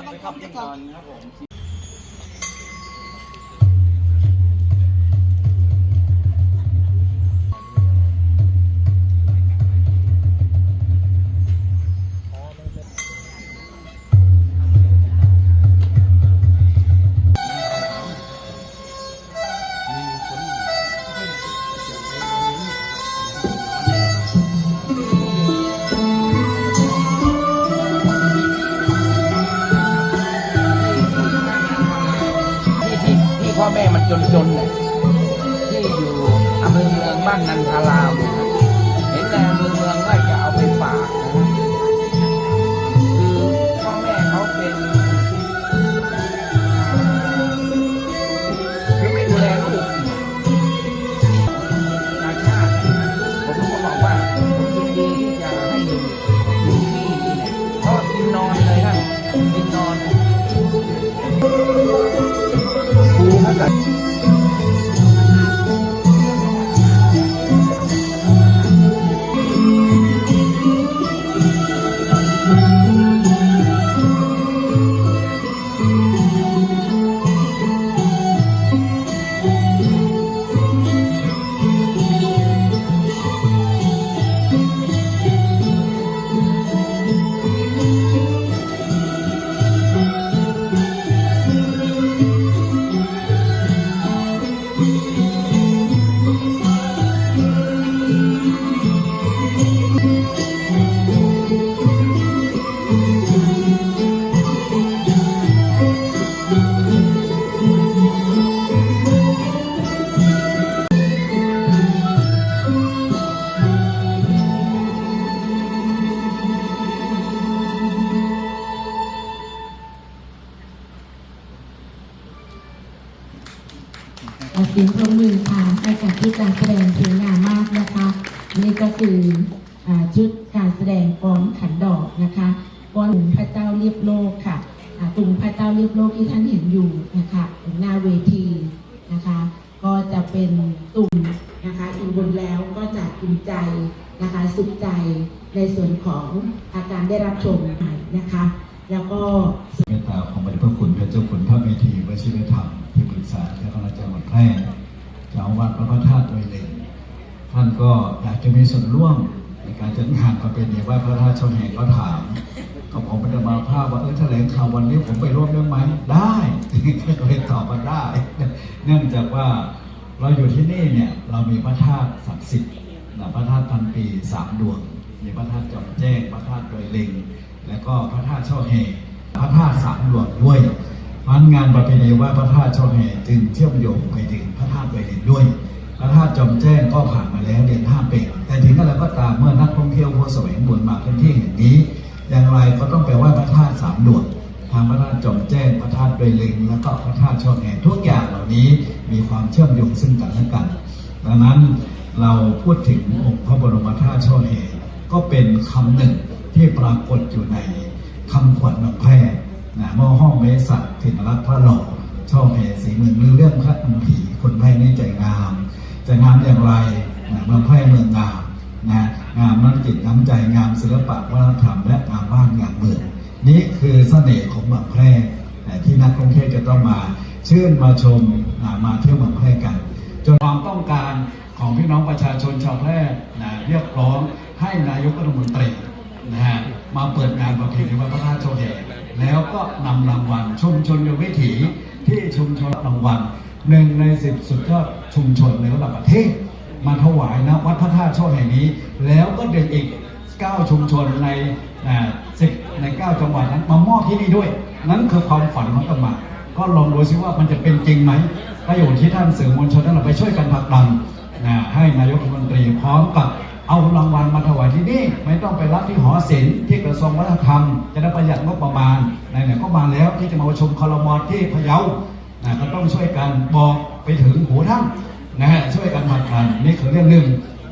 มาบังคับไปก่อน ก็จะอิ่มใจนะคะสุขใจในส่วนของอาการได้รับชมใหม่นะคะ แล้วก็เมตตาของพระเดชพคุณพระเจ้าคุณพระเมธีวชิรธรรมที่ปรึกษาเจ้าคณะจังหวัดแพร่เจ้าวาดพระพธาตุโดยเล็งท่านก็อยากจะมีส่วนร่วมในการจัดงานประเพณีไหว้พระธาตุช่องแห่งก็ถามก็ผมเป็นมาภาพว่าเออแถลงข่าววันนี้ผมไปร่วมได้ไหมได้ก็เลยตอบมาได้ เนื่องจากว่า เราอยู่ที่นี่เนี่ยเรามีพระธาตุศักดิ์สิทธิ์พระธาตุพันปีสามดวง มีพระธาตุจอมแจ้ง พระธาตุโดยเล็ง แล้วก็พระธาตุช่อแห่พระธาตุสามดวงด้วยมันงานประเพณีว่าพระธาตุช่อแห่จึงเชื่อมโยงไปถึงพระธาตุโดยเล็งด้วย พระธาตุจอมแจ้งก็ผ่านมาแล้วเดือนห้าเป็งแต่ถึงนั้นแล้วก็ตามเมื่อนักท่องเที่ยวผู้แสวงบุญมาพื้นที่แห่งนี้ อย่างไรก็ต้องไปไหว้พระธาตุสามดวง พระธาตุจอมแจ้งพระธาตุโดยเล็งแล้วก็พระธาตุช่อแห่ทุกอย่างเหล่านี้มีความเชื่อมโยงซึ่งกันและกัน ดังนั้นเราพูดถึงองค์พระบรมธาตุช่อแห่ก็เป็นคำหนึ่งที่ปรากฏอยู่ในคำขวัญเมืองแพร่นะมอห้องเมสักถิ่นรักพระหล่อช่อแห่สีเมืองหรือเรื่องพระอัมผีคนแพร่นี้ใจงามจะงามอย่างไรนะเมืองแพร่เมืองงามนะงามน้ำจิตน้ำใจงามศิลปะวัฒนธรรมและงามบ้านงามเมือง นี่คือเสน่ห์ของเมืองแพร่ที่นักท่องเที่ยวจะต้องมาชื่นมาชมมาเที่ยวเมืองแพร่กันจนความต้องการของพี่น้องประชาชนชาวแพร่นะเรียกร้องให้นายกรัฐมนตรีนะฮะมาเปิดงานประเพณีวันพระธาตุโชว์แห่แล้วก็นำรางวัลชุมชนยวิถีที่ชุมชนรางวัลหนึ่งในสิบสุดยอดชุมชนในระดับประเทศมาถวายนะวัดพระธาตุโชว์แห่งนี้ แล้วก็เด็กอีก 9 ชุมชนใน สิบใน9จังหวัดนั้นมามอบที่นี่ด้วย นั่นคือความฝันของกมาก็ลองดูซิว่ามันจะเป็นจริงไหมประโยชน์ที่ท่านสื่อมวลชนนั้นเราไปช่วยกันผลักดันนะให้นายกรัฐมนตรีพร้อมกับเอารางวัลมาถวายที่นี่ ไม่ต้องไปรับที่หอศิลป์ที่กระทรวงวัฒนธรรม จะได้ประหยัดงบประมาณไหนๆก็มาแล้วที่จะมาประชุมคอรมอที่พะเยานะก็ต้องช่วยกันบอกไปถึงหูท่านนะฮะช่วยกันผลักดันนี่คือเรื่องหนึ่ง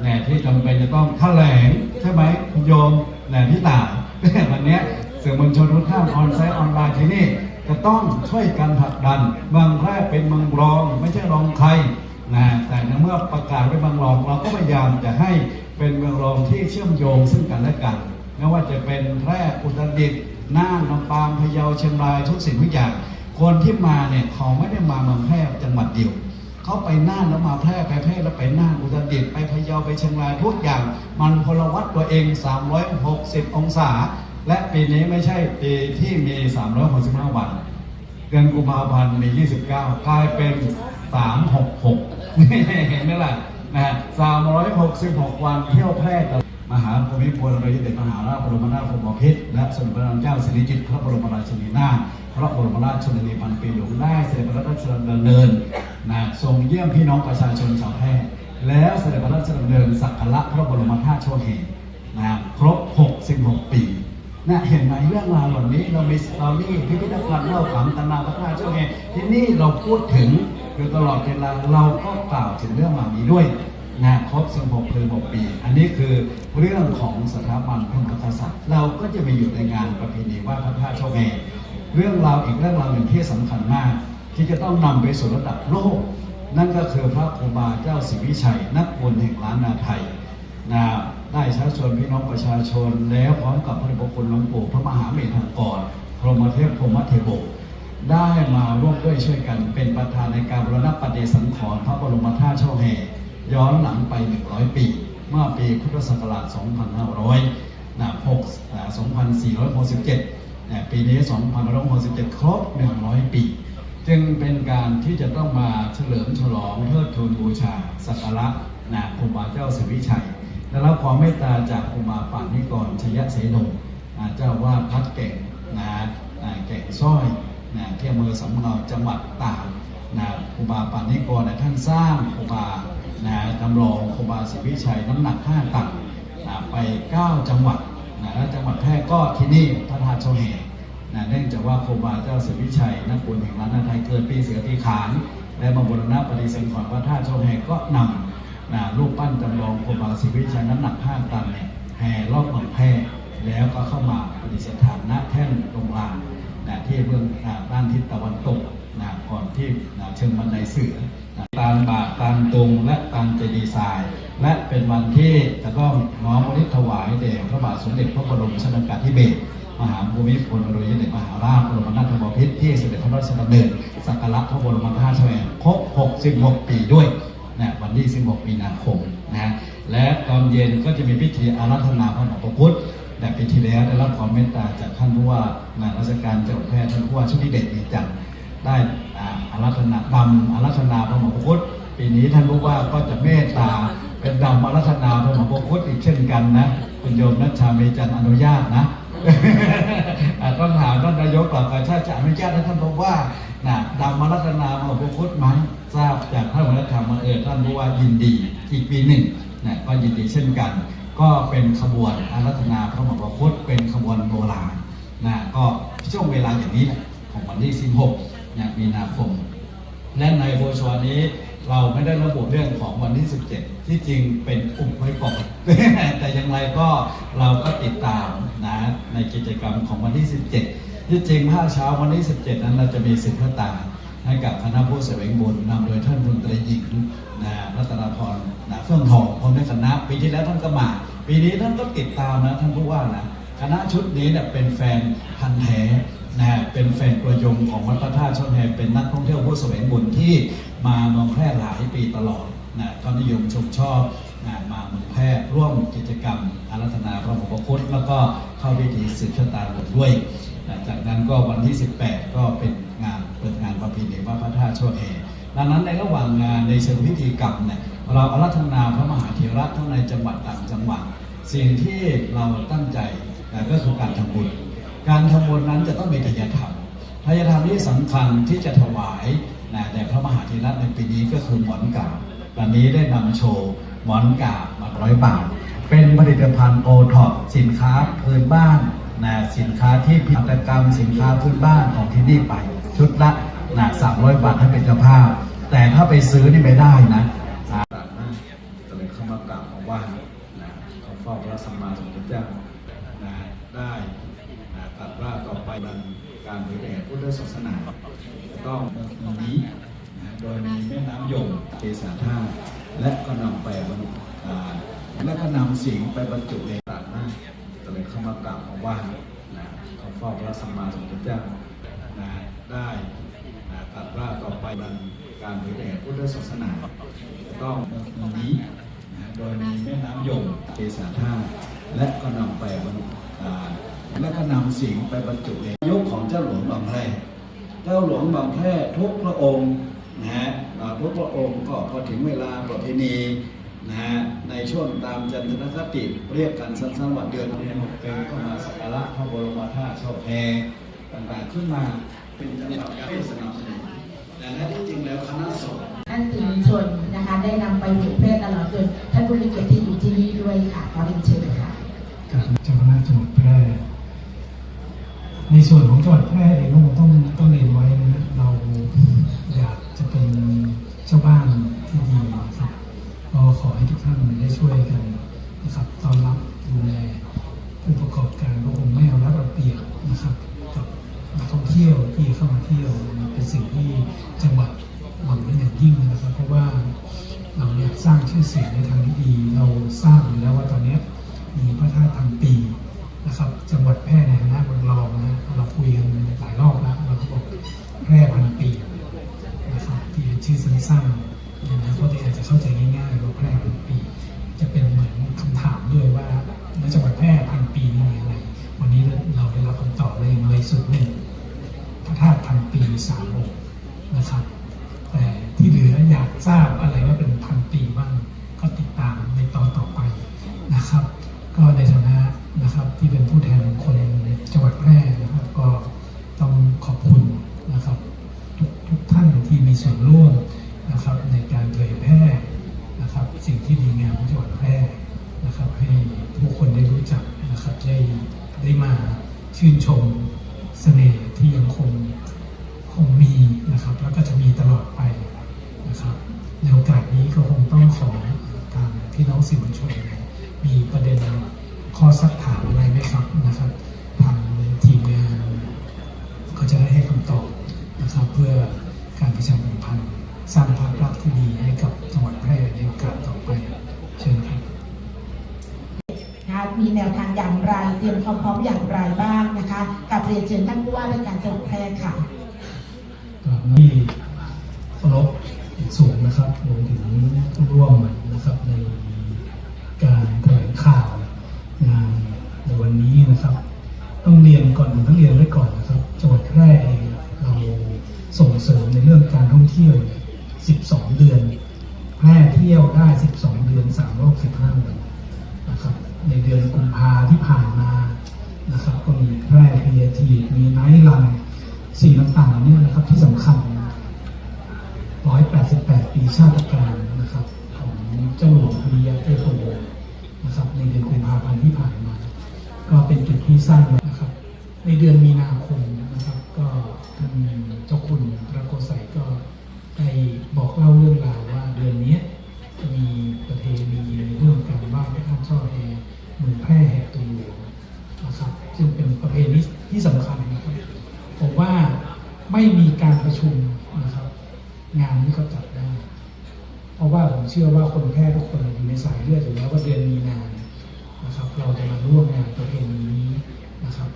นะที่จำเป็นจะต้องแถลงใช่ไหมคุณโยมนะพี่ตา วันนี้สื่อมวลชนทุกท่านออนไซต์ออนไลน์ที่นี่จะต้องช่วยกันผลักดันเมืองแพร่เป็นเมืองรองไม่ใช่รองใครนะแต่ในเมื่อประกาศเป็นเมืองรองเราก็พยายามจะให้เป็นเมืองรองที่เชื่อมโยงซึ่งกันและกันไม่ว่าจะเป็นแพร่อุตรดิตถ์น่านลำปางพะเยาเชียงรายทุกสิ่งทุกอย่างคนที่มาเนี่ยเขาไม่ได้มาเมืองแพร่จังหวัดเดียว เขาไปน่านแล้วมาแพร่ไปแพร่แล้วไปน่านอุตรดิตถ์ไปพะเยาไปเชียงรายทุกอย่าง มันพลวัตตัวเอง 360 องศา และปีนี้ไม่ใช่ปีที่มี 365 วัน เดือนกุมภาพันธ์มี 29 กลายเป็น 366เห็นไหมล่ะนะฮะ366 วันเที่ยวแพร่ตลอด มหาภูมิพลอดุลยเดชมหาราชบรมนาถบพิตรและสมเด็จพระนางเจ้าสิริกิติ์พระบรมราชินีนาถพระบรมราชชนนีพันปีหลวงได้เสด็จพระราชดำเนินนะทรงเยี่ยมพี่น้องประชาชนชาวแพร่แล้วเสด็จพระราชดำเนินสักการะพระบรมธาตุโชเฮนะครบ 66 ปีนะเห็นไหมเรื่องราวเหล่านี้เรามีเรานี่พิพิธภัณฑ์เล่าขำตำนานพระธาตุโชเฮที่นี่เราพูดถึงอยู่ตลอดเวลาเราก็กล่าวถึงเรื่องเหล่านี้ด้วย นครบ 16คือ6ปี อันนี้คือเรื่องของสถาบันพระมหากษัตริย์เราก็จะไปอยู่ในงานประเพณีไหว่าพระธาตุโชเมเรื่องราวอีกเรื่องราวหนึ่งที่สำคัญมาก ที่จะต้องนำไปสู่ระดับโลก นั่นก็คือพระครูบาเจ้าศรีวิชัย นักบุญแห่งล้านนาไทยนะได้ชักชวนพี่น้องประชาชน แล้วพร้อมกับพระเดชพระคุณหลวงปู่พระมหาเมธังกรพรหมเทพพรหมเทโบได้มาร่วมด้วยช่วยกันเป็นประธานในการบรณปฏิสังขรณ์พระบรมธาตุโชเฮ ย้อนหลังไป 100 ปี เมื่อปีพุทธศักราช 2500นะ6อ่า2467นะปีนี้ 2567 ครบ 100 ปี จึงเป็นการที่จะต้องมาเฉลิมฉลองเทิดทูนบูชาสักการะนะครูบาเจ้าสิวิชัยได้รับความเมตตาจากครูบาป่านิกรชยเสนงเจ้าวาดพัดเก่งนะอ่าเก่งสร้อยนะที่อำเภอสำเนาจังหวัดตากนะครูบาปานิกรนะท่านสร้างครูบา นะจำลองคบาศรีวิชัยน้ำหนัก 5 ตันนะไป 9 จังหวัดนะและจังหวัดแพร่ก็ที่นี่พระธาตุโชเฮนะเนื่องจากว่าโคบาเจ้าศรีวิชัยนักบุญแห่งล้านนาไทยเกิดปีเสือปีขานและมาบูรณะปฏิสังขรณ์วัดท่าเจ้าแห่ก็นำนะรูปปั้นจำลองโคบาศรีวิชัยน้ำหนัก 5 ตันเนี่ยแห่รอบเมืองแพร่แล้วก็เข้ามาปฏิสถานณแท่นตรงลานนะที่เบื้องด้านทิศตะวันตกนะก่อนที่นะเชิงบันไดเสือ ตามบาทตามตรงและตามเจดีย์ทราย และเป็นวันที่จะต้องน้อมริถวายแด่พระบาทสมเด็จพระบรมชนกาธิเบศรมหาภูมิพลอดุลยเดชมหาราชบรมนาถบพิตรที่เสด็จพระราชดำเนินสักการะพระบรมธาตุเฉลิมครบ 66 ปีด้วยนะวันที่ 16 มีนาคมนะและตอนเย็นก็จะมีพิธีอารัธนาพระมหาพุทธแต่ปีที่แล้วได้รับความเมตตาจากท่านผู้ว่างานราชการจังหวัดแพร่ท่านผู้ว่าชุติเดชมีจันทร์ ได้อาอารัธนาดำอารัธนาพระมหาพุทธปีนี้ท่านผู้ว่าก็จะเมตตาเป็นดำอารัธนาพระมหาพุทธอีกเช่นกันนะคุณโยมนัชชาเมจันอนุญาตนะต้องถามท่านนายกก่อนว่าถ้าจะอนุญาตให้ท่านบอกว่านะดำมารัตนามาพระพุทธไหมทราบจากท่านวัฒนธรรมมาเออท่านบอกว่ายินดีอีกปีหนึ่งนะก็ยินดีเช่นกัน ก็เป็นขบวนอารัตนาพระมหาพุทธเป็นขบวนโบราณนะก็ช่วงเวลาอย่างนี้แหละของวันที่ 16 มีนาคม และในโบรชัวนี้เราไม่ได้ระบุเรื่องของวันที่ 17 ที่จริงเป็นอุบไว้ก่อน แต่อย่างไรก็เราก็ติดตามนะในกิจกรรมของวันที่ 17 ที่จริงภาคเช้าวันที่ 17 นั้นเราจะมีสิทธิตาให้กับคณะผู้เสวงบุญนำโดยท่านพลตรีหญิงนะรัตนาพรนะเฟื่องทองพร้อมด้วยคณะปีที่แล้วท่านก็มาปีนี้ท่านก็ติดตามนะท่านผู้ว่านะคณะชุดนี้เนี่ยเป็นแฟนพันธ์แท้ นะฮะเป็นแฟนตัวยงของวัดพระธาตุช่องแฮเป็นนักท่องเที่ยวผู้แสวงบุญที่มาเมืองแพร่หลายปีตลอดนะก็นิยมชมชอบนะมาเมืองแพร่ร่วมกิจกรรมอารัธนาพระมหาพุทธแล้วก็เข้าพิธีสืบชะตาบุญด้วยนะจากนั้นก็วันที่ 18 ก็เป็นงานเปิดงานประเพณีวัดพระธาตุช่องแฮดังนั้นในระหว่างงานในเชิงพิธีกรรมเนี่ยเราอารัธนาพระมหาเถระทั้งในจังหวัดต่างจังหวัด สิ่งที่เราตั้งใจก็คือการทำบุญ การทำบุญนั้นจะต้องมี ที่สำคัญที่จะถวายนะแด่พระมหาเถระในปีนี้ก็คือหมอนกาบวันนี้ได้นำโชว์หมอนกาบมาร้อยบาท เป็นผลิตภัณฑ์โอท็อปสินค้าพื้นบ้านนะสินค้าที่พิพิธกรรมสินค้าพื้นบ้านของที่นี่ไป ชุดละนะสามร้อยบาทให้เป็นเจ้าภาพ แต่ถ้าไปซื้อนี่ไม่ได้นะต่างมากก็เลยเข้ามากราบมาไหว้นะเขาเฝ้าพระสัมมาสัมพุทธเจ้านะได้นะตัดว่าต่อไปมัน การเผยแผ่พุทธศาสนาจะต้องเมืองนี้นะโดยมีแม่น้ำยมเกษาท่าตุและก็นำไปบรรและก็นำสิ่งไปบรรจุในตาดหน้าก็เลยเข้ามากราบมาไหว้นะเขากับเฝ้าพระสัมมาสัมพุทธเจ้านะได้นะตัดว่าต่อไปวันการเผยแผ่พุทธศาสนาต้องมีนี้นะโดยมีแม่น้ำยมเกษาท่าตุและก็นำไปบรรอ่า และก็นำสิ่งไปบรรจุในยุคของเจ้าหลวงบางแพรเจ้าหลวงบางแพร่ทุกพระองค์นะฮะทุกพระองค์ก็พอถึงเวลาประเพณีนะฮะในช่วงตามจันทรคติเรียกกันสั้นๆว่าเดือนเป็นเป็นก็มาสักการะพระบรมธาตุช่าแพรต่างๆขึ้นมาเป็นจังหวะการสนับสนุนแต่แท้ที่จริงแล้วคณะสงฆ์ท่านสื่อมวลชนนะคะได้นำไปเผยแพร่ตลอดจนท่านผู้มีเกียรติที่อยู่ที่นี่ด้วยค่ะขอเรียนเชิญค่ะ กับเจ้าคณะจังหวัดแพร่ในส่วนของจังหวัดแพร่เองต้องต้องต้องเรียนไว้นะเราอยากจะเป็นเจ้าบ้านที่ดีนะครับก็ขอให้ทุกท่านได้ช่วยกันนะครับต้อนรับดูแลผู้ประกอบการก็คงไม่เอารัดเอาเปรียบนะครับกับนักท่องเที่ยวที่เข้ามาเที่ยวเป็นสิ่งที่จังหวัดหวังเป็นอย่างยิ่งนะครับ เพราะว่าเราอยากสร้างชื่อเสียงในทางที่ดี เราทราบอยู่แล้วว่าตอนนี้ มีพระธาตุพันปีนะครับ จังหวัดแพร่ในฐานะเมืองรองนะเราคุยกันหลายรอบแล้วเราก็บอกแพร่พันปีนะครับที่เป็นชื่อสั้นๆนะเพราะที่อาจจะเข้าใจง่ายๆว่าแพร่พันปี จะเป็นเหมือนคำถามด้วยว่าในจังหวัดแพร่พันปีนี่มีอะไรวันนี้เราได้รับคำตอบเลยในสุดหนึ่งพระธาตุพันปีสามองค์นะครับ แต่ที่เหลืออยากทราบอะไรว่าเป็นพันปีบ้าง นะครับในการเผยแพร่นะครับสิ่งที่ดีงามของจังหวัดแพร่นะครับให้ผู้คนได้รู้จักนะครับได้ได้มาชื่นชมเสน่ห์ที่ยังคงคงมีนะครับ แล้วก็จะมีตลอดไปนะครับในโอกาสนี้ก็คงต้องขอทางพี่น้องสื่อมวลชนเนี่ยมีประเด็นข้อสักถามอะไรไหมครับนะครับทางทีมงานก็จะได้ให้คำตอบนะครับเพื่อการประชาสัมพันธ์ สร้างภาพลักษณ์ที่ดีให้กับจังหวัดแพร่ในโอกาสต่อไปเชิญครับนะคะมีแนวทางอย่างไร เตรียมความพร้อมอย่างไรบ้างนะคะกับเรียนเชิญท่านผู้ว่าราชการจังหวัดแพร่ค่ะที่เคารพสูงนะครับรวมถึงผู้ร่วมนะครับในการแถลงข่าวงานในวันนี้นะครับ ต้องเรียนก่อนอื่นต้องเรียนไว้ก่อนนะครับ ที่ยวได้ 12 เดือน3โลก15วันนะครับ ในเดือนกุมภาที่ผ่านมานะครับ ก็มีแพร่ครีเอทีมีไนท์รันสิ่งต่างๆเนี่ยนะครับที่สำคัญ 188 ปีชาติการนะครับ ของเจ้าหลวงพิริยะเทพวงศ์นะครับ ในเดือนกุมภาพันธ์ที่ผ่านมา ก็เป็นจุดที่สร้างนะครับ ในเดือนมีนาคมนะครับ ก็ท่านเจ้าคุณพระโกไสยก็ได้บอกเล่าเรื่องราวว่าเดือนนี้ มีประเพณีในเรื่องการไหว้พระธาตุช่อแฮเมืองแพร่แห่ตัวนะครับซึ่งเป็นประเพณีที่สำคัญนะครับผมว่าไม่มีการประชุมนะครับ งานนี้ก็จัดได้ เพราะว่าผมเชื่อว่าคนแพร่ทุกคนอยู่ในสายเลือดอยู่แล้วว่าเดือนมีนานะครับ เราจะมาร่วมงานประเพณีนี้นะครับ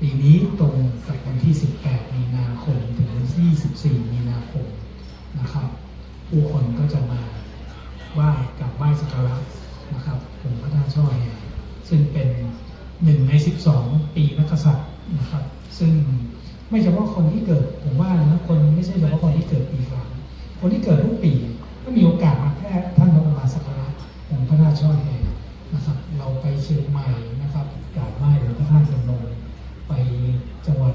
ปีนี้ตรงกับวันที่ 18 มีนาคมถึงวันที่24 มีนาคมนะครับ ผู้คนก็จะมา ไหว้กราบไหว้สักการะนะครับองค์พระธาตุช่อแฮซึ่งเป็นหนึ่งใน 12 ปีนักกษัตริย์นะครับ ซึ่งไม่เฉพาะคนที่เกิดผมว่านะคนไม่ใช่เฉพาะคนที่เกิดปีขานคนที่เกิดทุกปีก็มีโอกาสมาแพร่ท่านลงมาสักการะองค์พระธาตุช่อแฮนะครับ เราไปเชียงใหม่นะครับกราบไหว้หลวงพระธาตุพนมไปจังหวัด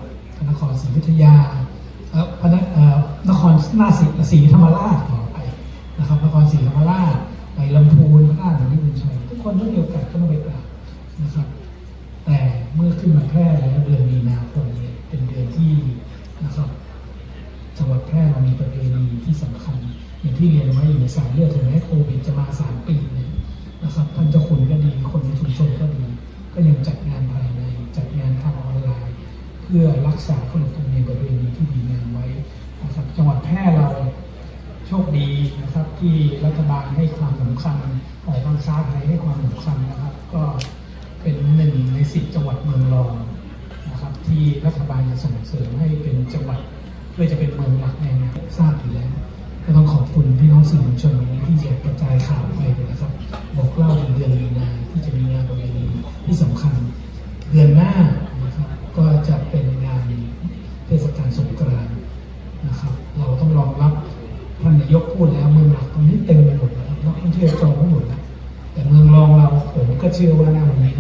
นครศรีอยุธยาเออพระนครนาศีศรีธรรมราชขอไป นะครับนครศรีธรรมราชไปลำพูนพระราชนิบุญชัยทุกคนต้องมีโอกาสก็ต้องไปกราบนะครับ แต่เมื่อขึ้นมาแพร่แล้วเดือนมีนาคมเนี่ยเป็นเดือนที่นะครับจังหวัดแพร่เรามีประเพณีที่สำคัญอย่างที่เรียนไว้อยู่ในสายเลือดถึงแม้โควิดจะมาสามปีเนี่ยนะครับท่านเจ้าคุณก็ดีคนในชุมชนก็ดี ก็ยังจัดงานภายในจัดงานทางออนไลน์ เพื่อรักษาขนบธรรมเนียมประเพณีที่ดีงามไว้นะครับจังหวัดแพร่เราโชคดีนะครับ ที่รั ฐบาลให้ความสำคัญออกบังคับไทยให้ความสำคัญนะครับ ก็เป็นหนึ่งในสิบจังหวัดเมืองรองนะครับ ที่รัฐบาลจะส่งเสริมให้เป็นจังหวัดเพื่อจะเป็นเมืองหลักในอนาคตทราบอยู่แล้วก็ต้องขอบคุณพี่น้องสื่อมวลชนที่จะกระจายข่าวไปนะครับ บอกเล่าถึงเดือนมีนาที่จะมีงานประเพณีที่สำคัญ เดือนหน้านะครับก็จะเป็น เชื่อว่าหน้าวันนี้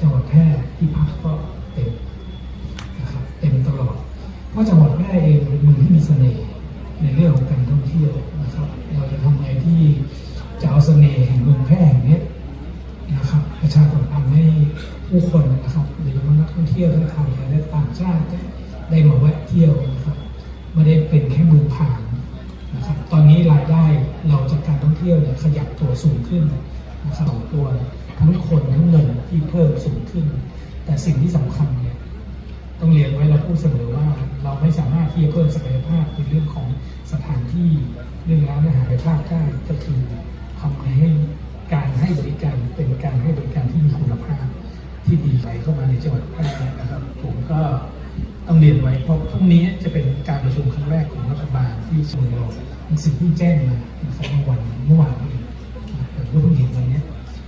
จังหวัดแพร่ที่พักก็เต็มนะครับเต็มตลอด เพราะจังหวัดแพร่เองเป็นเมืองที่มีเสน่ห์ในเรื่องของการท่องเที่ยวนะครับ เราจะทำไงที่จะเอาเสน่ห์แห่งเมืองแพร่แห่งนี้นะครับประชาสัมพันธ์ให้ผู้คนนะครับโดยเฉพาะนักท่องเที่ยวทั้งไทยและต่างชาติได้มาแวะเที่ยวนะครับไม่ได้เป็นแค่เมืองผ่านนะครับ ตอนนี้รายได้เราจากการท่องเที่ยวเนี่ยขยับตัวสูงขึ้น ฐบาลที่เมืองรองมีสิ่งที่แจ้งมานะครับเมื่อวันเมื่อวานนี้ผมก็เพิ่งเห็นวันนี้ย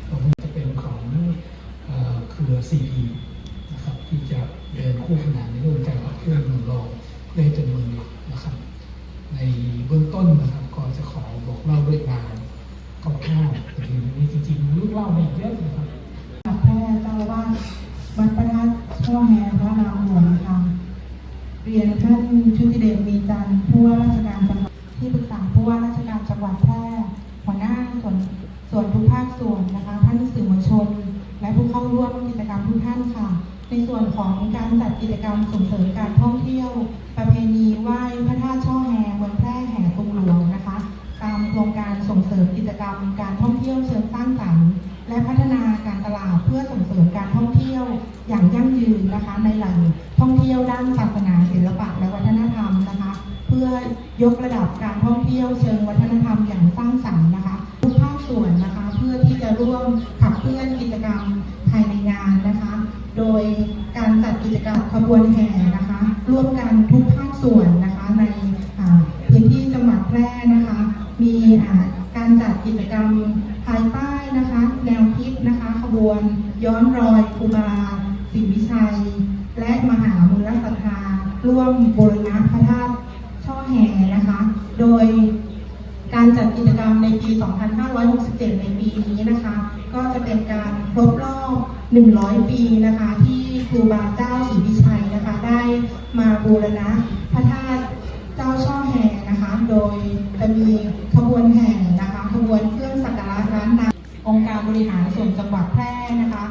ว่ามันจะเป็นของเอ่ครือ CP นะครับที่จะเดินคู่ขนานในเรื่องการขับเคลื่อนเมืองรองเพื่อให้เป็นเมืองหลักนะครับ ในเบื้องต้นนะครับก็จะขอบอกเล่าด้วยงานคร่าวๆแต่ทีนี้จริงๆลูกเล่ามีเยอะนะครับ ทุกท่านค่ะ ในส่วนของการจัดกิจกรรมส่งเสริมการท่องเที่ยว ประเพณีไหว้พระธาตุช่อแฮเมืองแพร่แห่กรุงหลวงนะคะ ตามโครงการส่งเสริมกิจกรรมการท่องเที่ยวเชิงสร้างสรรค์และพัฒนา ยการจัดกิจกรรมในปี 2567 ในปีนี้นะคะ ก็จะเป็นการครบรอบ 100 ปีนะคะ ที่ครูบาเจ้าศรีวิชัยนะคะ ได้มาบูรณะพระธาตุเจ้าช่อแห่นะคะ โดยจะมีขบวนแห่นะคะขบวนเครื่องสักการะร้านนาองค์การบริหารส่วนจังหวัดแพร่นะคะ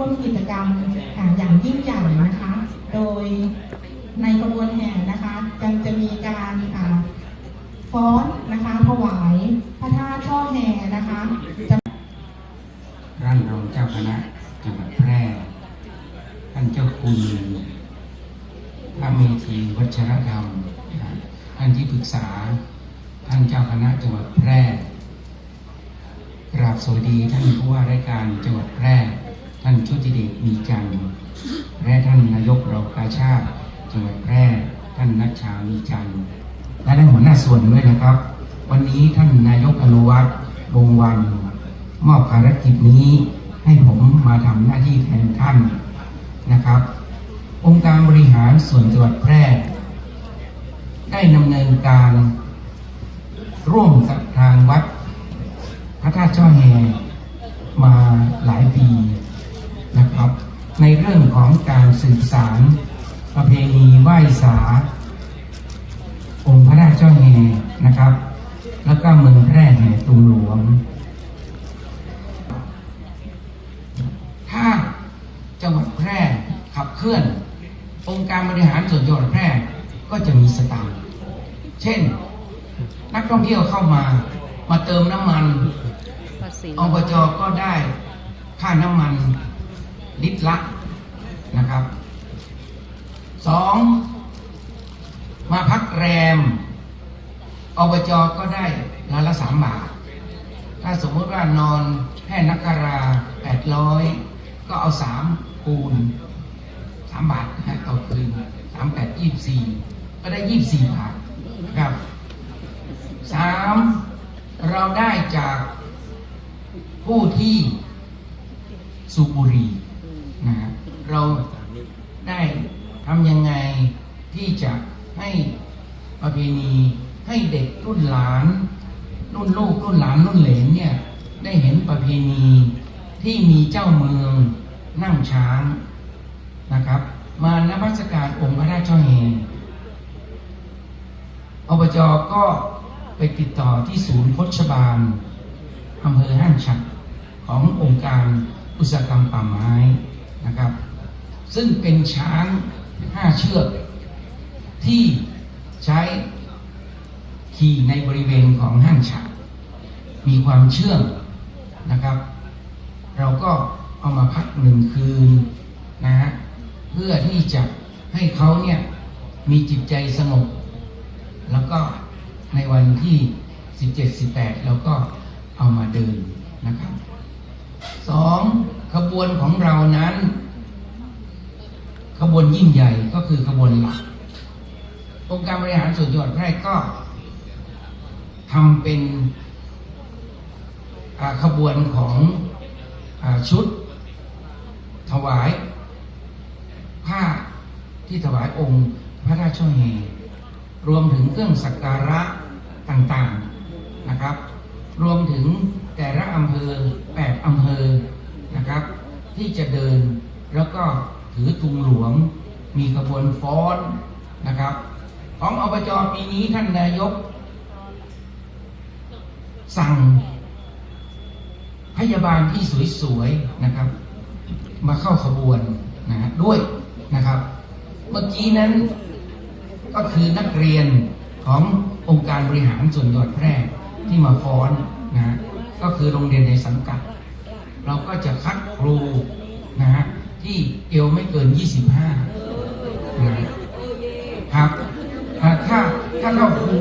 ร่วมกิจกรรมอย่างยิ่งใหญ่นะคะ โดยในขบวนแห่นะคะยังจะมีการฟ้อนนะคะถวายพระธาตุช่อแห่นะคะร่างรองเจ้าคณะจังหวัดแพร่ท่านเจ้าคุณพระเมธีวัชรธรรมท่านที่ปรึกษาท่านเจ้าคณะจังหวัดแพร่กราบสวัสดีท่านผู้ว่าราชการจังหวัดแพร่ ท่านชุติเดชมีจันทร์และท่านนายกเรองกาชาติจังหวัดแพร่ท่านนัชชามีจันทร์และท่านหัวหน้าส่วนด้วยนะครับ วันนี้ท่านนายกอนุวัฒน์วงวัน มอบภารกิจนี้ให้ผมมาทำหน้าที่แทนท่านนะครับ องค์การบริหารส่วนจังหวัดแพร่ ได้ดำเนินการ ร่วมกับทางวัด พระธาตุช่อแฮมาหลายปี นะครับ ในเรื่องของการสืบสาร ประเพณีไหว้สา องค์พระธาตุช่อแฮนะครับ แล้วก็เมืองแพร่แห่ตุงหลวงจังหวัดแพร่ขับเคลื่อน องค์การบริหารส่วนจังหวัดแพร่ก็จะมีสตางค์เช่น นักท่องเที่ยวเข้ามามาเติมน้ำมันภาษีอบจก็ได้ค่าน้ำมัน ลิตรละนะครับสองมาพักแรมอบจก็ได้ละละสามบาท ถ้าสมมติว่านอนแค่นักการาแปดร้อยก็เอาสามคูณสามบาทนะต่อคืนสามแปดยี่สี่ก็ได้ยี่สี่บาทนะครับสามเราได้จากผู้ที่สูบบุหรี่ นะเราได้ทำยังไงที่จะให้ประเพณีให้เด็กรุ่นหลานรุ่นลูกรุ่นหลานรุ่นเหลนเนี่ยได้เห็นประเพณีที่มีเจ้าเมืองนั่งช้างนะครับ มานมัสการองค์พระราชเจ้าแห่อบจก็ไปติดต่อที่ศูนย์พชบาลอำเภอห้างฉัดขององค์การอุตสาหกรรมป่าไม้ นะครับ ซึ่งเป็นช้างห้าเชือกที่ใช้ขี่ในบริเวณของห้างฉามีความเชื่องนะครับ เราก็เอามาพักหนึ่งคืนนะฮะเพื่อที่จะให้เขาเนี่ยมีจิตใจสงบ แล้วก็ในวันที่ 17-18เราก็เอามาเดินนะครับสอง ขบวนของเรานั้น ขบวนยิ่งใหญ่ก็คือขบวนหลักองค์การบริหารส่วนจังหวัดแพร่ก็ทำเป็นขบวนของอชุดถวายผ้าที่ถวายองค์พระราชเฮรวมถึงเครื่องสักการะต่างๆนะครับ รวมถึงแต่ละอำเภอแปดอำเภอ นะครับ ที่จะเดินแล้วก็ถือตุงหลวง มีขบวนฟ้อนนะครับ ของอบจปีนี้ท่านนายก สั่งพยาบาลที่สวยๆนะครับ มาเข้าขบวนนะฮะด้วยนะครับ เมื่อกี้นั้นก็คือนักเรียนขององค์การบริหารส่วนจังหวัดแพร่ที่มาฟ้อนนะฮะก็คือโรงเรียนในสังกัด เราก็จะคัดครูนะฮะที่เอวไม่เกิน 25นะครับถ้าถ้าเราครู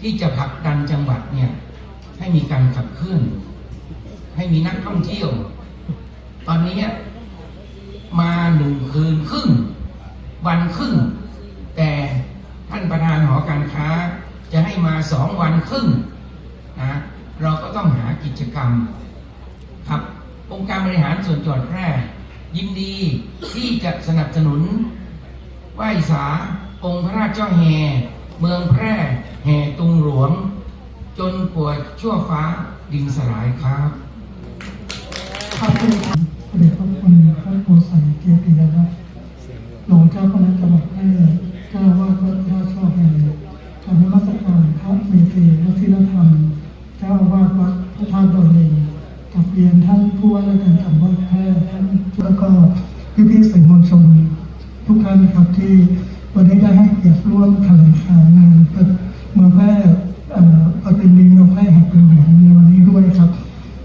ที่จะผลักดันจังหวัดเนี่ยให้มีการขับเคลื่อน ให้มีนักท่องเที่ยว ตอนนี้มาหนึ่งคืนครึ่งวันครึ่ง แต่ท่านประธานหอการค้า จะให้มาสองวันครึ่งนะเราก็ต้องหากิจกรรม ครับ องค์การบริหารส่วนจังหวัดแพร่ ยินดีที่จะสนับสนุนไหว้สาองค์พระราชเจ้าแห่เมืองแพร่แห่ตุงหลวง จนปวดชั่วฟ้าดินสลายครับ ขอบคุณค่ะพระเดชพระคุณพระโกสัยเกียรติยรัตน์รองเจ้าคณะจังหวัดแพร่เจ้าอาวาดวัดราชช่อแห่การนมัสการพระเมธีวัฒนธรรม เจ้าอาวาสวัดพระธาตุดอยเอง กับเรียนท่านผู้ว่าราชการจังหวัดแพร่ท่านแล้วก็พี่พี่ๆสื่อมวลชนทุกท่านครับที่วันนี้ได้ให้เกียรติร่วมแถลงข่าวงานเมืองแพร่อ่อประเพณีเมืองแพร่แห่งปีใหม่ในวันนี้ด้วยครับ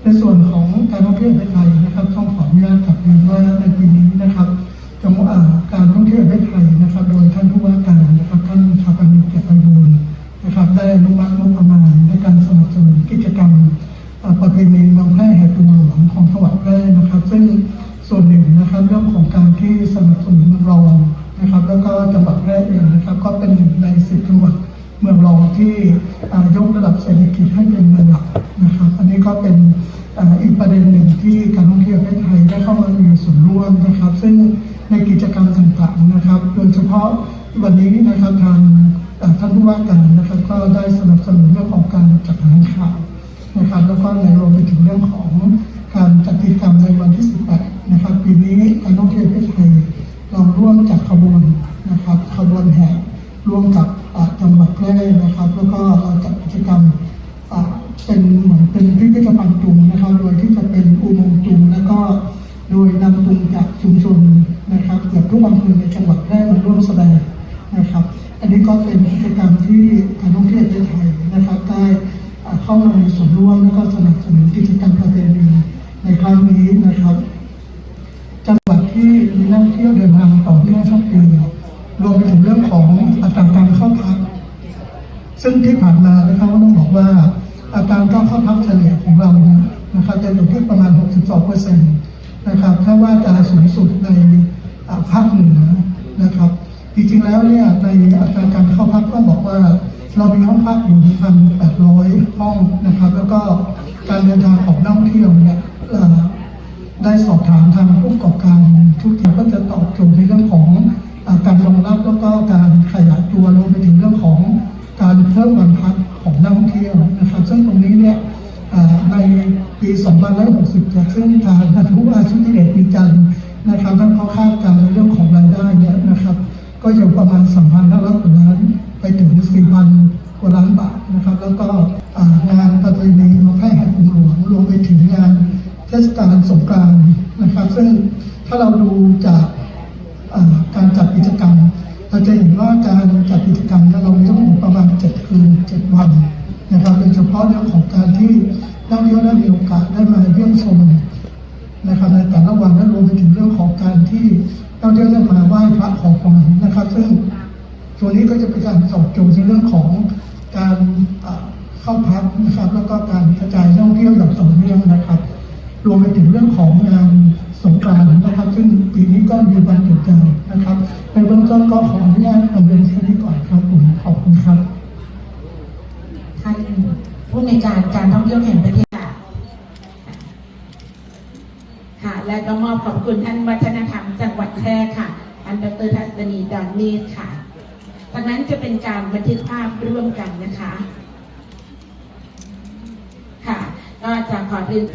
ในส่วนของการท่องเที่ยวไทยนะครับ ใซึ่งที่ผ่านมานะครับก็ต้องบอกว่าอัตราการเข้าพักเฉลี่ยของเราเนี่ยนะครับจะอยู่ที่ประมาณ 62เปอร์เซ็นต์นะครับถ้าว่าจะสูงสุดในภาคเหนือนะครับ จริงๆแล้วเนี่ยในอัตราการเข้าพักก็บอกว่า เรามีห้องพักอยู่พันแปดร้อยห้องนะครับ แล้วก็การเดินทางของนักท่องเที่ยวเนี่ยได้สอบถามทางผู้ประกอบการทุกทีก็จะตอบโจทย์ในเรื่องของอาการรองรับแล้วก็การขยายตัวรวมไปถึงเรื่องของ การเพิ่มวันพักของนักท่องเที่ยวนะครับ ซึ่งตรงนี้เนี่ยอ่าในปี2567ซึ่งทางท่านผู้ว่าชุติเดชมีจันทร์นะครับท่านเขาคาดการณ์ในเรื่องของรายได้เนี่ยนะครับ ก็อยู่ประมาณ3 5 0 0กว่าล้านไปถึง4,000กว่าล้านบาทนะครับ แล้วก็งานประเพณีมาแพร่แห่งหลวงรวมไปถึงงานเทศกาลสงกรานต์นะครับ ซึ่งถ้าเราดูจากการจัดกิจกรรม เราจะเห็นว่าการจัดกิจกรรมเนี่ยเรามีทั้งหมดประมาณ 7 คืน 7 วันนะครับโดยเฉพาะเรื่องของการที่นักเที่ยวได้มีโอกาสได้มาเยี่ยมชมนะครับในแต่ละวันและรวมไปถึงเรื่องของการที่นักเที่ยวได้มาไหว้พระขอพรนะครับ ซึ่งตัวนี้ก็จะเป็นการตอบโจทย์ในเรื่องของการเข้าพักนะครับ แล้วก็การกระจายนักท่องเที่ยวอย่างต่อเนื่องนะครับ รวมไปถึงเรื่องของงาน สงกรานต์นะครับ ซึ่งปีนี้ก็มีวันหยุดยาวนะครับ ในเบื้องต้นก็ขออนุญาตดำเนินแค่นี้ก่อนครับผมขอบคุณครับท่านผู้ในการการท่องเที่ยวแห่งประเทศค่ะค่ะและก็มอบขอบคุณท่านวัฒนธรรมจังหวัดแพร่ค่ะท่านดรทัศนีดอนเมธค่ะจากนั้นจะเป็นการบันทึกภาพร่วมกันนะคะ ค่ะ ก็จะขอเรียน